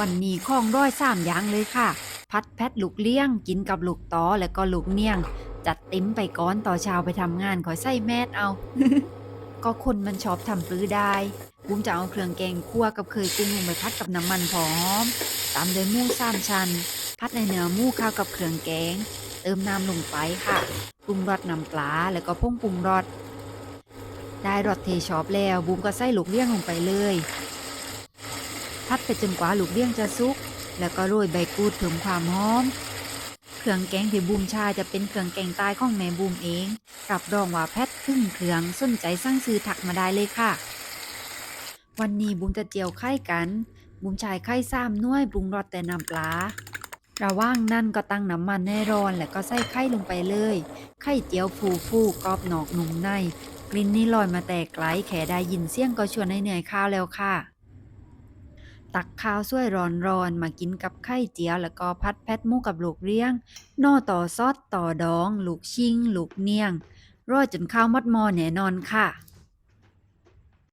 วันนี้ข้องร้อยสามอย่างเลยค่ะ พัดแพทลูกเลี้ยง กินกับลูกตอและก็ลูกเนียง จัดเติ้มไปก้อนต่อช้าไปทำงานขอยใส่แมสเอา ก็คนมันชอบทำปื้อได้บุ้มจะเอาเครื่องแกงคั่วกับเคยกุ้งลงไปพัดกับน้ำมันพอหอม ตามด้วยมูสามชั้นพัดในเนื้อมูเข้ากับเครื่องแกง เติมน้ำลงไปค่ะปรุงรสน้ำปลาแล้วก็ผงปรุงรสได้รสเทชอบแล้วบุ้มก็ใส่ลูกเลี้ยงลงไปเลย พัดไปจนกว่าลูกเลี้ยงจะสุก แล้วก็โรยใบกูดเพิ่มความหอม เครื่องแกงที่บูมชาจะเป็นเครื่องแกงใต้ของแม่บูมเอง รับรองว่าแพทครึ่งเครื่องสนใจสั่งซื้อถักมาได้เลยค่ะ วันนี้บูมจะเจียวไข่กัน บูมชายไข่ซ้ำน้วยปรุงรสแต่น้ำปลาระว่างนั่นก็ตั้งน้ำมันให้ร้อนแล้วก็ใส่ไข่ลงไปเลย ไข่เจียวฟูฟูกรอบนอกนุ่มใน กลิ่นนี่ลอยมาแต่ไกลแขได้ยินเสียงก็ชวนให้เหนื่อยข้าวแล้วค่ะ ตักข้าวสวยร้อนๆมากินกับไข่เจียว แล้วก็พัดแพทมูกับลูกเลี้ยงน่อต่อซอสต่อดอง ลูกชิง ลูกเนียงรอจนข้าวมัดมอแน่นอนค่ะ